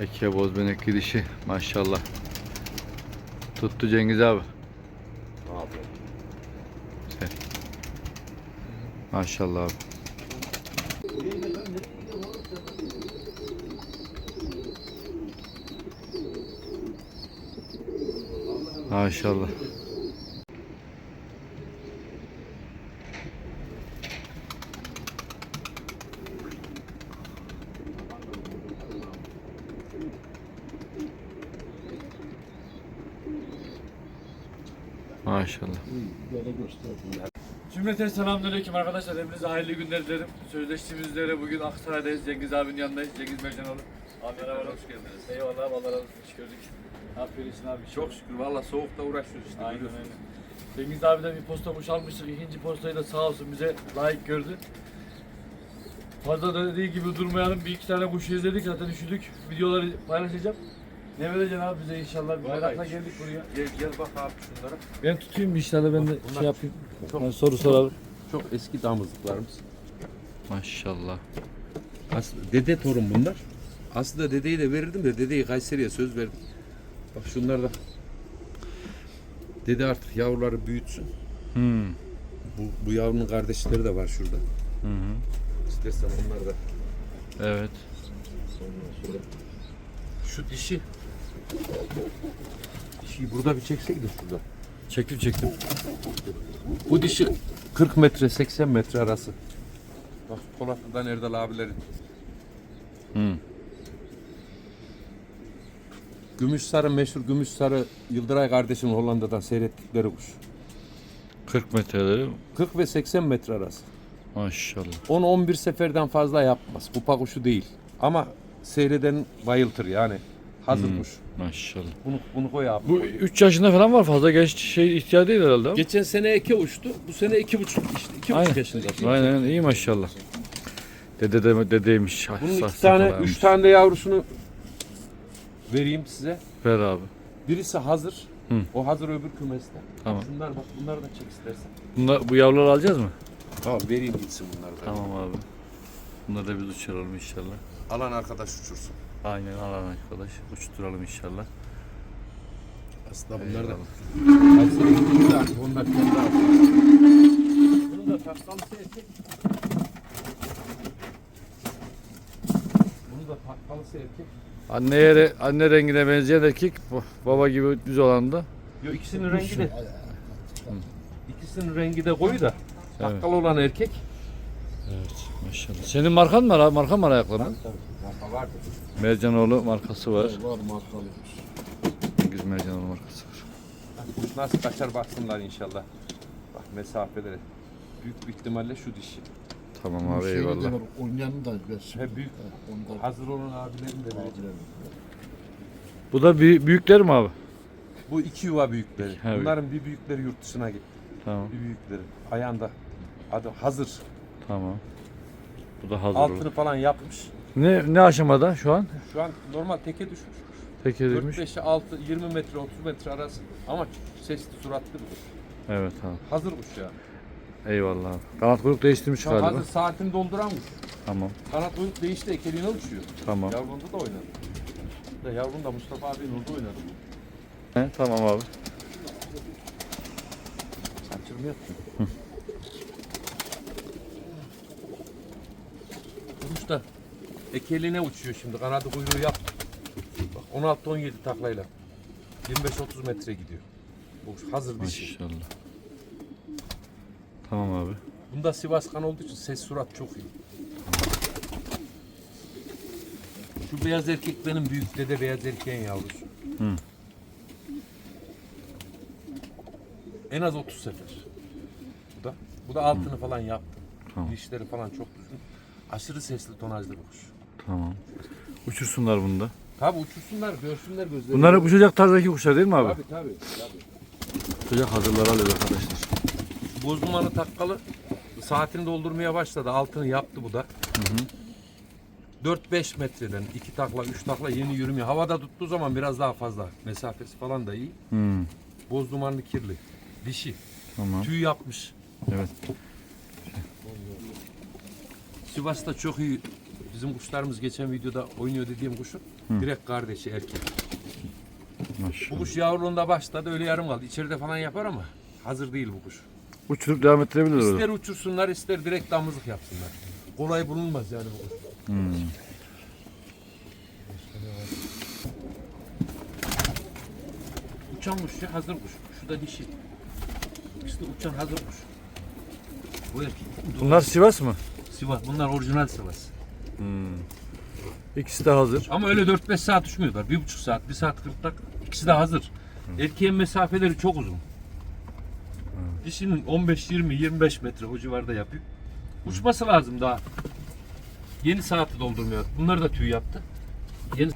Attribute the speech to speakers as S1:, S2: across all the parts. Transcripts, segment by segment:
S1: Eke bozbenek gidişi maşallah. Tuttu Cengiz abi.
S2: Ne yapıyor?
S1: Maşallah abi. Maşallah. Maşallah.
S3: Cümleten selamünaleyküm arkadaşlar. Hepinize hayırlı günler dilerim. Sözleştiğimiz üzere bugün Aksaray'dayız. Cengiz abinin yanındayız. Cengiz Mercanoğlu. Abi merhaba, hoş geldiniz. Eyvallah, Allah razı olsun. Hoş gördük. Ne yapıyorsun abi?
S2: Çok şükür valla soğukta uğraşıyoruz işte.
S3: Aynen aynen. Cengiz abiden bir posta kuş almıştık. İkinci postayı da sağ olsun bize layık gördü. Fazla da dediği gibi durmayalım. Bir iki tane kuş izledik zaten üşüdük. Videoları paylaşacağım. Ne vereceksin abi bize inşallah? Bir
S2: Vallahi
S3: merakla
S2: hiç.
S3: geldik buraya.
S2: Gel, gel bak abi şunlara.
S3: Ben tutayım inşallah ben de
S2: Bunlar
S3: şey yapayım.
S2: çok-
S3: Yani soru soralım.
S2: Çok eski damızlıklarımız.
S1: Maşallah.
S2: Aslında dede torun bunlar. Aslında dedeyi de verirdim de dedeyi Kayseri'ye söz verdim. Bak şunlar da. Dede artık yavruları büyütsün.
S1: Hmm.
S2: Bu, bu yavrunun kardeşleri de var şurada.
S1: Hı hı.
S2: İstersen onlar da.
S1: Evet.
S2: Sonra. Şu dişi. Dişiyi burada bir çekseydik şurada.
S1: Çektim çektim.
S2: Bu dişi 40 metre 80 metre arası. Bak Polatlı'dan Erdal abilerin.
S1: Hı.
S2: Gümüş sarı meşhur gümüş sarı Yıldıray kardeşim Hollanda'dan seyrettikleri kuş.
S1: 40 metreleri
S2: 40 ve 80 metre arası.
S1: maşallah.
S2: 10-11 seferden fazla yapmaz. Kupa kuşu değil. Ama seyreden bayıltır yani. Hazır
S1: Hmm.
S2: kuş.
S1: Maşallah.
S2: Bunu, bunu koy abi.
S1: Bu 3 yaşında falan var fazla genç şey ihtiyar değil herhalde.
S2: Geçen sene eke uçtu. Bu sene iki buçuk işte. iki buçuk yaşında.
S1: Aynen iyi maşallah. Dede de dedeymiş.
S2: Bunun iki tane,
S1: falanmış.
S2: üç tane de yavrusunu vereyim size.
S1: Ver abi.
S2: Birisi hazır.
S1: Hı.
S2: O hazır öbür kümeste.
S1: Tamam.
S2: Bunlar bak bunları da çek istersen.
S1: Bunlar, bu yavruları alacağız mı?
S2: Tamam vereyim gitsin bunlar da.
S1: Tamam abi. Bunları da biz uçuralım inşallah.
S2: Alan arkadaş uçursun.
S1: Aynen alan arkadaş. Uçturalım inşallah.
S2: Aslında bunlar da.
S1: Eyvallah.
S2: Kayseri'ye gidiyor artık onlar kendi aldı. Bunu da takkalısı erkek. Bunu da takkalısı erkek.
S1: Anneye, re- anne rengine benzeyen erkek baba gibi düz olan da.
S2: Yo ikisinin rengi de. İkisinin rengi de koyu da.
S1: Evet.
S2: Olan erkek.
S1: Evet maşallah. Senin markan mı var? Markan var ayaklarının?
S2: Marka vardır.
S1: Mercanoğlu markası var.
S2: Var markalı.
S1: Cengiz Mercanoğlu markası var.
S2: Nasıl kaçar baksınlar inşallah. Bak mesafeleri. Büyük bir ihtimalle şu dişi.
S1: Tamam abi eyvallah.
S4: Oynayanı da versin.
S2: He büyük.
S4: Da
S2: Hazır olan abilerin de vereceğim.
S1: Bu da büyük, büyükler mi abi?
S2: Bu iki yuva büyükleri.
S1: Evet.
S2: Bunların bir büyükleri yurt dışına gitti.
S1: Tamam.
S2: Bir büyükleri. Ayağında. Adı hazır.
S1: Tamam. Bu da hazır.
S2: Altını
S1: olur.
S2: falan yapmış.
S1: Ne ne aşamada şu an?
S2: Şu an normal teke düşmüş.
S1: Peki demiş.
S2: 4-5'e 6, 20 metre, 30 metre arası. Ama sesli, suratlı kuş.
S1: Evet abi.
S2: Hazır kuş ya.
S1: Eyvallah. Kanat kuyruk değiştirmiş
S2: an
S1: galiba.
S2: hazır saatini dolduran kuş.
S1: Tamam.
S2: Kanat kuyruk değişti, ekeliğine uçuyor.
S1: Tamam.
S2: Yavrunda da oynadı. Da yavrunda Mustafa abinin orada oynadı.
S1: He, tamam abi.
S2: Kaçırma yaptı. Kuş da ekeliğine uçuyor şimdi. Kanadı kuyruğu yap. Bak 16-17 taklayla. 25-30 metre gidiyor. Bu hazır şey.
S1: Maşallah. Tamam abi.
S2: Bunda Sivas kan olduğu için ses surat çok iyi. Şu beyaz erkek benim büyük dede beyaz erkeğin yavrusu.
S1: Hı.
S2: En az 30 sefer. Bu da bu da altını falan yaptı.
S1: Tamam.
S2: Dişleri falan çok düzgün. Aşırı sesli tonajlı bir kuş.
S1: Tamam. Uçursunlar bunu da.
S2: Tabi uçursunlar, görsünler gözleri.
S1: Bunlar hep uçacak tarzdaki kuşlar değil mi abi?
S2: Tabi tabi.
S1: Uçacak hazırlar alıyor arkadaşlar.
S2: Boz dumanı takkalı saatini doldurmaya başladı. Altını yaptı bu da. 4-5 metreden iki takla, üç takla yeni yürümüyor. Havada tuttuğu zaman biraz daha fazla. Mesafesi falan da iyi.
S1: Hmm.
S2: Boz dumanlı kirli. Dişi.
S1: Tamam.
S2: Tüy yapmış.
S1: Evet.
S2: Sivas'ta çok iyi bizim kuşlarımız geçen videoda oynuyor dediğim kuşun direkt kardeşi erkek. Bu
S1: Maşallah.
S2: kuş yavruluğunda başladı öyle yarım kaldı. İçeride falan yapar ama hazır değil bu kuş.
S1: Uçurup devam ettirebilir orada.
S2: İster uçursunlar ister direkt damızlık yapsınlar. Kolay bulunmaz yani bu kuş.
S1: Hmm.
S2: Uçan kuş ya hazır kuş. Şu da dişi. İşte uçan hazır kuş. Bu erkek.
S1: Bunlar Sivas mı?
S2: Sivas. Bunlar orijinal Sivas.
S1: İkisi de hazır.
S2: Ama öyle 4-5 saat uçmuyorlar. 1,5 saat, 1 saat 40 dakika. İkisi de hazır. Erkeğin mesafeleri çok uzun. Dişinin 15, 20, 25 metre o civarda yapıyor. Uçması lazım daha. Yeni saati doldurmuyor. Bunlar da tüy yaptı. Yeni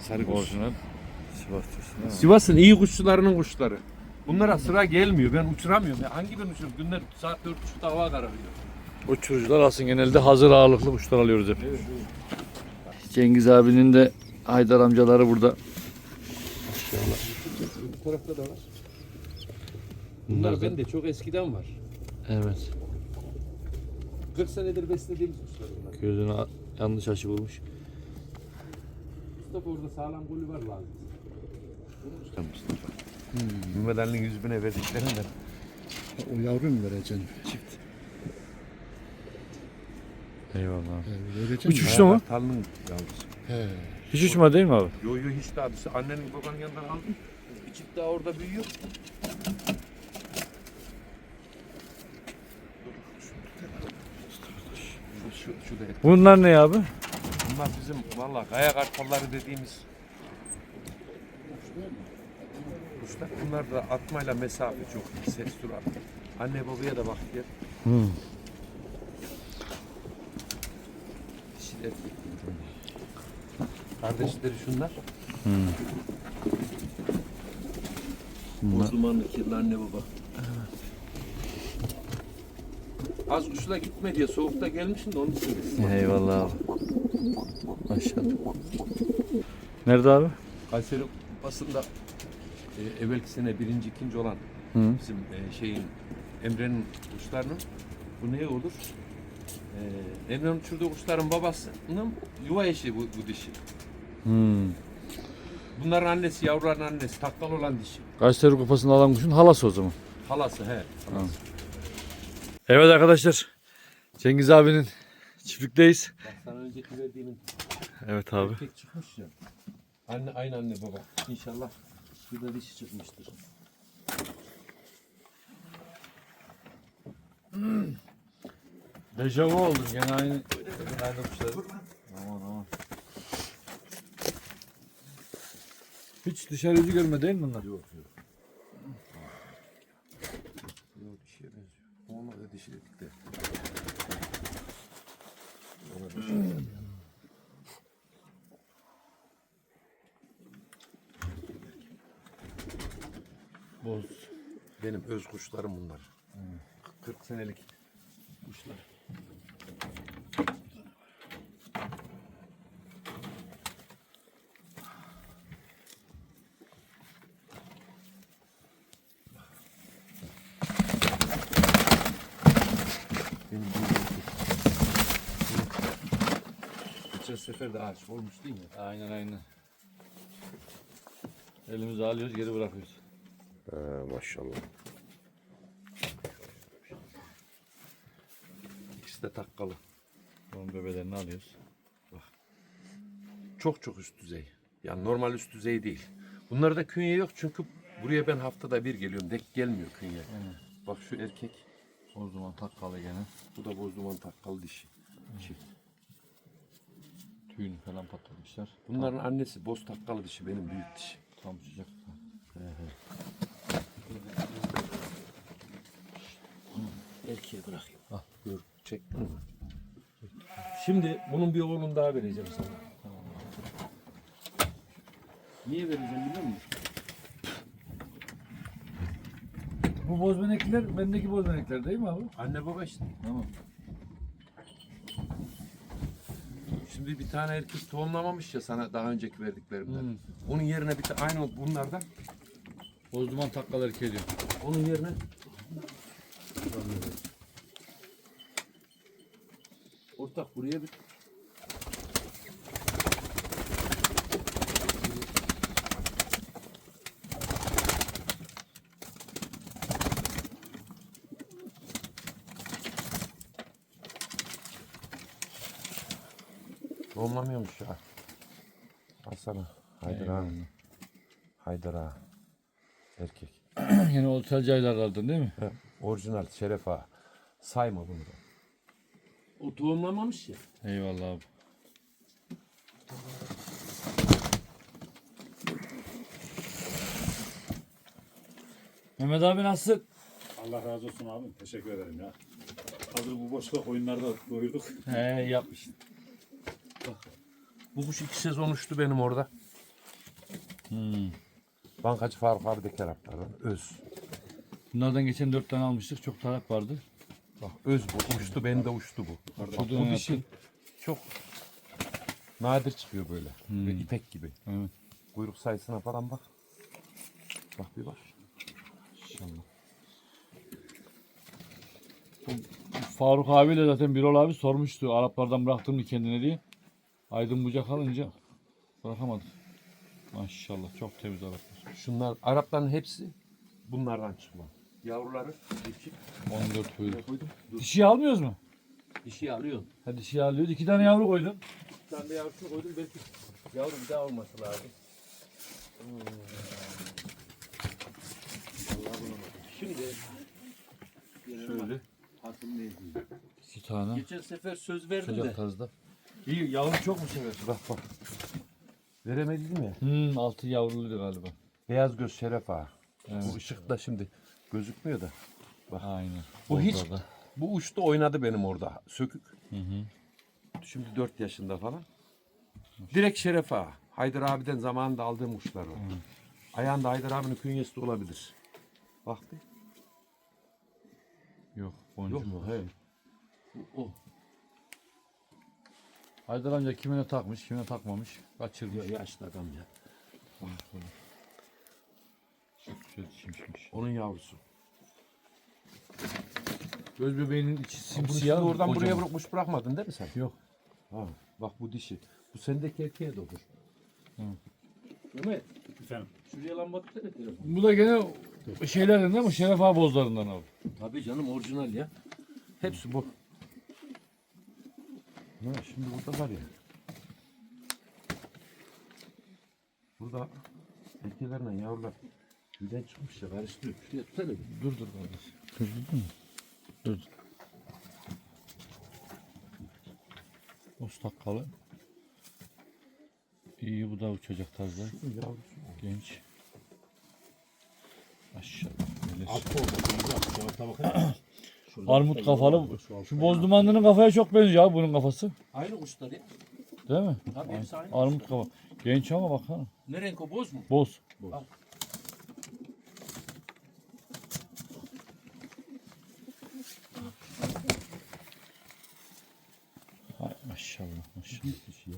S2: Sarı.
S1: Orijinal. Sivas?
S2: Sivas'ın iyi kuşçularının kuşları. Bunlara sıra gelmiyor. Ben uçuramıyorum. Ya hangi birini uçururum? Günler saat 4.30'da hava kararıyor.
S1: Uçurucular aslında genelde hazır ağırlıklı kuşlar alıyoruz hep. Cengiz abinin de Haydar amcaları burada.
S2: Bu tarafta da var. Bunlar bende çok eskiden var.
S1: Evet.
S2: 40 senedir beslediğimiz kuşlar bunlar.
S1: Gözüne yanlış açı bulmuş.
S2: Mustafa orada sağlam golü var lazım. Mustafa. Mehmet Ali'nin yüz bine verdiklerinden.
S4: O yavru mu vereceksin?
S1: Eyvallah.
S4: He, vereceksin.
S1: Üç uçtu mu?
S2: Talının yavrusu.
S4: He.
S1: Hiç uçma değil mi abi?
S2: Yo yo hiç daha dışı. Annenin babanın yanından aldım. Bir çift daha orada büyüyor. Şu, şu, şu da et.
S1: Bunlar ne abi?
S2: Bunlar bizim valla kaya kartalları dediğimiz kuşlar. Bunlar da atmayla mesafe çok. Ses durar. Anne babaya da bak gel.
S1: Hı.
S2: Dişi erkek. Kardeşleri şunlar. Bozdumanlı kirli anne baba. Az kuşla gitme diye soğukta gelmişsin de onun için.
S1: Eyvallah abi. Maşallah. Nerede abi?
S2: Kayseri Kupası'nda e, evvelki sene birinci, ikinci olan
S1: Hı.
S2: bizim e, şeyin Emre'nin kuşlarının bu ne olur? E, Emre'nin uçurduğu kuşların babasının yuva eşi bu, bu dişi.
S1: Hmm.
S2: Bunların annesi, yavruların annesi, takkal olan dişi.
S1: Kayseri kupasını alan kuşun halası o zaman.
S2: Halası he.
S1: Evet arkadaşlar. Cengiz abinin çiftlikteyiz.
S2: Bak sana önceki verdiğinin
S1: Evet abi.
S2: erkek çıkmış ya. Anne, aynı anne baba. İnşallah şurada dişi çıkmıştır.
S1: Dejavu oldun gene aynı. Aynı kuşlar. Hiç dışarı yüzü görme değil mi bunlar?
S2: Yok yok. Yok dişiye benziyor. Ona da dişi dedik de. Dişi.
S1: Boz.
S2: Benim öz kuşlarım bunlar. 40 senelik kuşlar. Benim bu- Geçen sefer de aşık olmuştun ya.
S1: Aynen aynen. Elimizi alıyoruz geri bırakıyoruz.
S2: maşallah. İkisi de takkalı.
S1: Onun bebelerini alıyoruz.
S2: Çok çok üst düzey. Yani normal üst düzey değil. Bunlarda künye yok çünkü buraya ben haftada bir geliyorum. Dek gelmiyor künye. Bak şu erkek,
S1: O zaman takkalı gene.
S2: bu da bozduman takkalı dişi. Çift.
S1: Tüyünü falan patlamışlar.
S2: Bunların annesi boz takkalı dişi, benim büyük dişi.
S1: Tam sıcak.
S2: Erkeğe bırakayım. Al buyur. Çek. Şimdi bunun bir oğlunu daha vereceğim sana. Niye vereceğim biliyor musun?
S3: Bu bozmenekler bendeki bozmenekler değil mi abi?
S2: Anne baba işte.
S3: Tamam.
S2: Şimdi bir tane erkek tohumlamamış ya sana daha önceki verdiklerimden. Onun yerine bir tane aynı bunlardan.
S1: Bozduman takkal erkeği diyor.
S2: Onun yerine tak buraya bir. Olmamıyormuş ya. Al sana. Haydar ağa. Haydar ağa. Erkek.
S1: Yine otelci aylarlardan değil mi?
S2: He, orijinal şeref ağa. Sayma bunu da. O tohumlamamış ya.
S1: Eyvallah abi. Mehmet abi nasılsın?
S5: Allah razı olsun abim. Teşekkür ederim ya. Hazır bu boşluk oyunlarda doyurduk.
S1: He yapmışsın.
S2: Bu kuş iki sezon uçtu benim orada.
S1: Hmm.
S2: Bankacı Faruk abi de keraplardan. Öz.
S1: Bunlardan geçen dört tane almıştık. Çok tarak vardı.
S2: Bak öz bu. Uçtu beni de uçtu bu. Bak, bu dişi çok nadir çıkıyor böyle. Ve ipek gibi.
S1: Evet.
S2: Kuyruk sayısına falan bak. Bak bir bak. İnşallah.
S1: Faruk abiyle zaten Birol abi sormuştu. Araplardan bıraktın mı kendine diye. Aydın bucak alınca bırakamadık. Maşallah çok temiz Araplar.
S2: Şunlar Arapların hepsi bunlardan çıkma. Yavruları dişi.
S1: 14 buyur.
S2: koydum. Dur.
S1: Dişiyi almıyoruz mu?
S2: Dişi alıyorsun.
S1: Ha dişiyi alıyoruz. İki tane yavru koydun.
S2: Bir tane de yavrusunu koydum belki yavru bir daha olması lazım. Şimdi
S1: Şöyle. İki tane.
S2: geçen sefer söz verdim
S1: Sıcak
S2: de.
S1: tarzda. İyi yavru çok mu sever?
S2: Bak bak. Veremedim ya.
S1: Hmm, altı yavruluydu galiba.
S2: Beyaz göz şeref ağa.
S1: Evet.
S2: Bu ışıkta şimdi gözükmüyor da.
S1: Aynen.
S2: Bu hiç
S1: Bozlarda.
S2: bu uçtu oynadı benim orada. Sökük.
S1: Hı hı.
S2: Şimdi 4 yaşında falan. Direkt şeref ağa. Haydar abiden zamanında aldığım kuşlar o. Ayağında Haydar abinin künyesi de olabilir. Bak bir.
S1: Yok boncuk.
S2: Yok mu? He. Bu o.
S1: Haydar amca kimine takmış, kimine takmamış. Kaçırmış.
S2: Ya, yaşlı adam ya.
S1: Şöyle şimşmiş.
S2: Onun yavrusu.
S1: Göz bebeğinin içi
S2: Bunu
S1: simsiyah.
S2: oradan buraya bırakmış bırakmadın değil mi sen?
S1: Yok.
S2: Ha, bak bu dişi. Bu sendeki erkeğe de olur. Mehmet,
S5: Efendim.
S2: şuraya lamba telefon.
S1: Bu da gene şeylerden değil mi? Şeref Ağa bozlarından abi.
S2: Tabii canım orijinal ya. Hepsi bu. Ha, şimdi burada var ya. Burada erkeklerle yavrular tüyden çıkmış ya karıştırıyor. Şuraya tutsana bir.
S1: Dur dur kardeş. Dur dur. Dur. Ostakkalı. İyi bu da uçacak tarzda. Genç. Böyle.
S5: Altı oldu. Alta bakın. Şurada
S1: Armut kafalı.
S5: şu
S1: boz dumanlının kafaya çok benziyor abi bunun kafası.
S2: Aynı kuşlar ya.
S1: Değil mi?
S2: Tabii hepsi aynı.
S1: Armut kafa. Genç ama baksana.
S2: Ne renk o boz mu?
S1: Boz.
S2: Al.
S1: Hay maşallah maşallah.
S2: Bir kişi ya.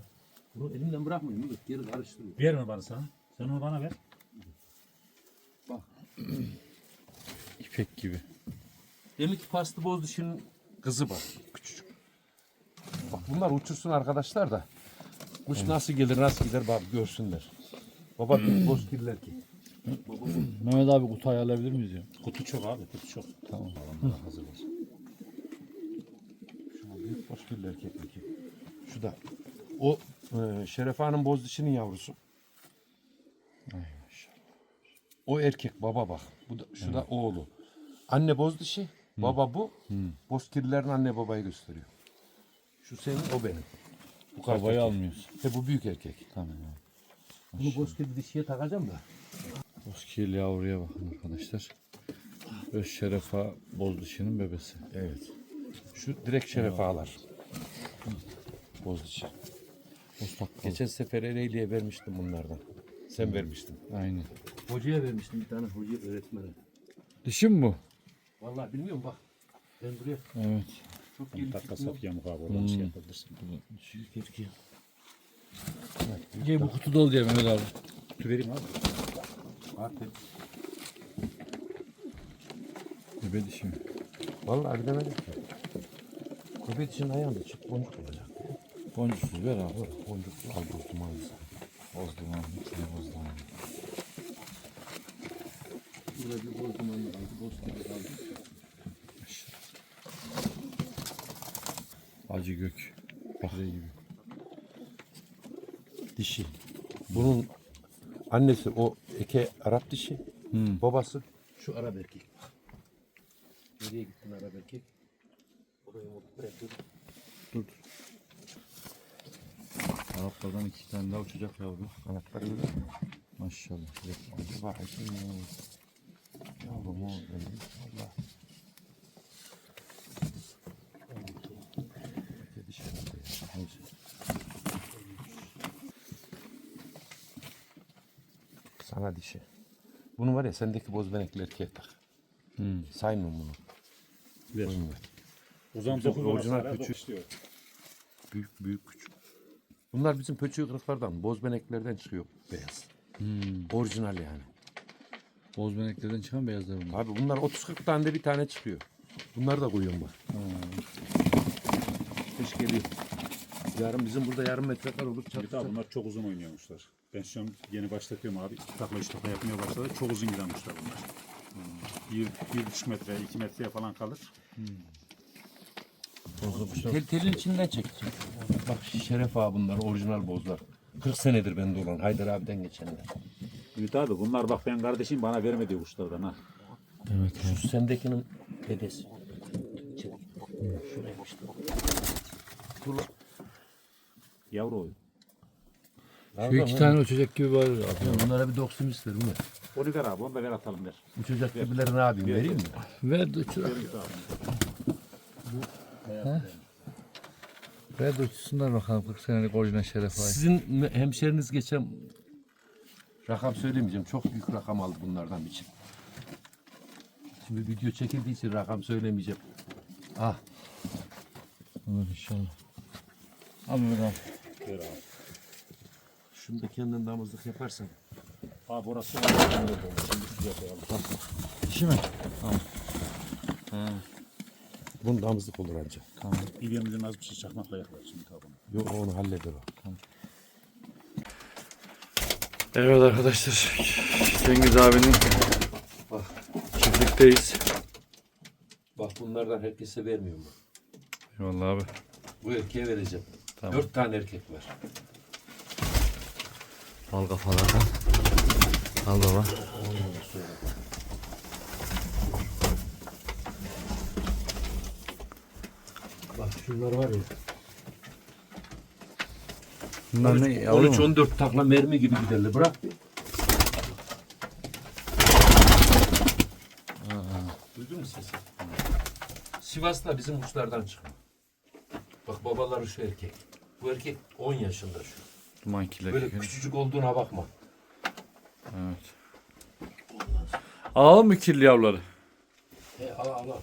S2: Bunu elimden bırakmayayım. Dur, geri karıştırıyor.
S5: Ver mi bana sana? Sen onu bana ver.
S1: İpek gibi.
S2: Demek ki paslı boz dişinin kızı var. Küçücük. Bak bunlar uçursun arkadaşlar da. Kuş nasıl gelir nasıl gider bak görsünler. Baba boz kirler ki.
S1: Mehmet abi kutu ayarlayabilir miyiz ya?
S5: Kutu çok abi. Kutu çok.
S1: Tamam.
S5: Adamlar hazır var.
S2: Şu büyük boz kirler ki. Şu da. O e, Şeref Ağa'nın boz dişinin yavrusu.
S1: Ay maşallah.
S2: O erkek baba bak. Bu da, şu da oğlu. Anne boz dişi. Baba bu. Boz kirlilerin anne babayı gösteriyor. Şu senin o benim. Bu
S1: Babayı
S2: kartaki.
S1: almıyoruz.
S2: He bu büyük erkek.
S1: Tamam abi.
S2: Bunu boz kirli dişiye takacağım da.
S1: Bozkirli yavruya bakın arkadaşlar. Öz şerefa boz dişinin bebesi.
S2: Evet. Şu direkt şeref ağlar. Boz dişi.
S1: Ostakkalı.
S2: Geçen sefer Ereğli'ye vermiştim bunlardan. Sen vermiştin.
S1: Aynen.
S2: Hocaya vermiştim bir tane hoca öğretmene.
S1: Dişi mi bu?
S2: Vallahi bilmiyorum bak. Ben buraya
S1: Evet.
S2: çok gelip
S5: Takla
S2: çıkmıyor.
S5: sap yamuk abi. Oradan şey yapabilirsin.
S2: Büyük erkeği.
S1: Gel bu kutu dolu diye Mehmet abi.
S5: Kutu vereyim abi.
S2: Artık.
S1: Bebe dişi mi?
S2: Vallahi bilemedim ki. Köpek için ayağında çık boncuk olacak.
S1: Boncuksuz ver abi.
S2: Boncuklu al boz dumanlısı.
S1: Bozdum abi. İçine bozdum abi.
S2: Burada bir boz dumanlı kaldı. Boz gibi kaldı.
S1: Acı gök. Bahre gibi.
S2: Dişi. Bunun annesi o eke Arap dişi.
S1: Hmm.
S2: Babası şu Arap erkek. Nereye gittin Arap erkek? Oraya yumurta bırakıyor.
S1: Dur. Araplardan iki tane daha uçacak yavru.
S2: Kanatları öyle.
S1: Maşallah.
S2: Acaba Ayşe mi? Allah. Sana dişi. Bunu var ya sendeki boz benekli erkeğe tak.
S1: Hmm.
S2: Saymıyorum bunu.
S5: Ver.
S2: Koyun ver.
S5: O zaman
S2: Bizim
S5: 9
S2: orijinal küçük. Büyük büyük küçük. Bunlar bizim pöçüğü kırıklardan, boz beneklerden çıkıyor beyaz.
S1: Hmm.
S2: Orijinal yani.
S1: Boz beneklerden çıkan beyazlar bunlar.
S2: Abi bunlar 30-40 tane de bir tane çıkıyor. Bunları da koyuyorum bak. Kış geliyor. Yarın bizim burada yarım metrekar olur
S5: Bir daha bunlar çok uzun oynuyormuşlar. Ben şu an yeni başlatıyorum abi. İki takla üç takla yapmaya başladı. Çok uzun gidenmişler bunlar. Hmm. Bir, bir buçuk metre, iki metreye falan kalır.
S2: Tel, telin içinden çekeceğim. Bak Şeref abi bunlar orijinal bozlar. 40 senedir bende olan Haydar abiden geçenler.
S5: Ümit abi bunlar bak ben kardeşim bana vermediği kuşlardan ha.
S2: Şu sendekinin dedesi. Lan.
S5: Yavru oyun.
S1: Şu iki tane uçacak gibi var abi.
S2: Bunlara bir doksun ister mi?
S5: Onu ver abi onu da ver atalım ver.
S2: Uçacak gibileri ne yapayım vereyim mi?
S1: Ver de uçur.
S5: Ver abi.
S1: Ver de uçsunlar bakalım 40 senelik orijinal şeref ay.
S2: Sizin hemşeriniz geçen rakam söylemeyeceğim. Çok büyük rakam aldı bunlardan için. Şimdi video çekildiği için rakam söylemeyeceğim. Ah
S1: Olur inşallah. Abi ver.
S5: Ver abi.
S2: şunu da kendin damızlık yaparsan.
S5: Abi orası var. Şimdi şuraya koyalım.
S1: Dişi mi?
S2: Bunun damızlık olur ancak.
S5: İlyemizin az bir şey çakmakla yaklar şimdi abi.
S2: Yok onu halleder o.
S1: Evet arkadaşlar. Cengiz abinin çiftlikteyiz.
S2: Bak bunlardan herkese vermiyorum.
S1: Eyvallah abi.
S2: Bu erkeğe vereceğim.
S1: Tamam.
S2: Dört tane erkek var.
S1: Al kafalardan. Al baba.
S2: Bak şunlar var ya.
S1: Bunlar ne yavru mu?
S2: 13-14 takla mermi gibi giderler. Bırak bir. Duydun mu sesi? Sivas'ta bizim uçlardan çıkma. Bak babaları şu erkek. Bu erkek 10 yaşında şu.
S1: Duman kirli.
S2: Böyle küçücük olduğuna bakma.
S1: Evet. Alalım mı kirli yavruları?
S2: He al al al.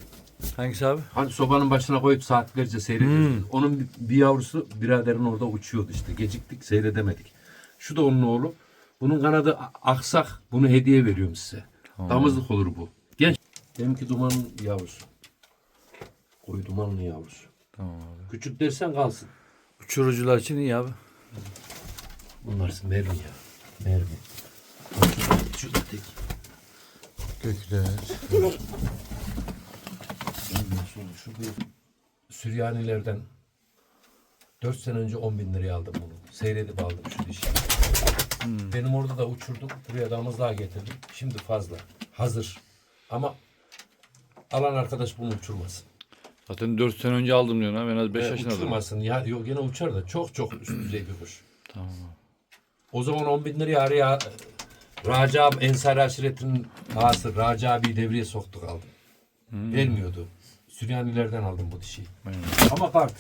S1: Hangisi abi?
S2: Hani sobanın başına koyup saatlerce seyrediyoruz. Onun bir, bir yavrusu biraderin orada uçuyordu işte. Geciktik seyredemedik. Şu da onun oğlu. Bunun kanadı aksak. Bunu hediye veriyorum size. Damızlık olur bu. Genç. Benimki dumanın yavrusu. Koyu dumanlı yavrusu.
S1: Tamam abi.
S2: Küçük dersen kalsın.
S1: Uçurucular için iyi abi.
S2: Bunlar mermi ya. Mermi. Şu da tek.
S1: Gökler.
S2: Şu bir Süryanilerden 4 sene önce 10 bin liraya aldım bunu. Seyredip aldım şu dişi. Benim orada da uçurdum. Buraya damızlığa getirdim. Şimdi fazla. Hazır. Ama alan arkadaş bunu uçurmasın.
S1: Zaten 4 sene önce aldım diyorsun abi. En az 5
S2: Ee,
S1: yaşında
S2: uçurmasın. Ya, yok gene uçar da çok çok üst düzey bir kuş.
S1: Tamam.
S2: O zaman 10 bin liraya araya Raci abi Ensar Aşiret'in ağası Raci abi devreye soktuk aldım. Vermiyordu. Süryanilerden aldım bu dişiyi. Ama kart.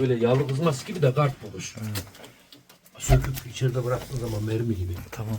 S2: Öyle yavru kızması gibi de kart bu kuş. Söküp içeride bıraktığın zaman mermi gibi.
S1: Tamam.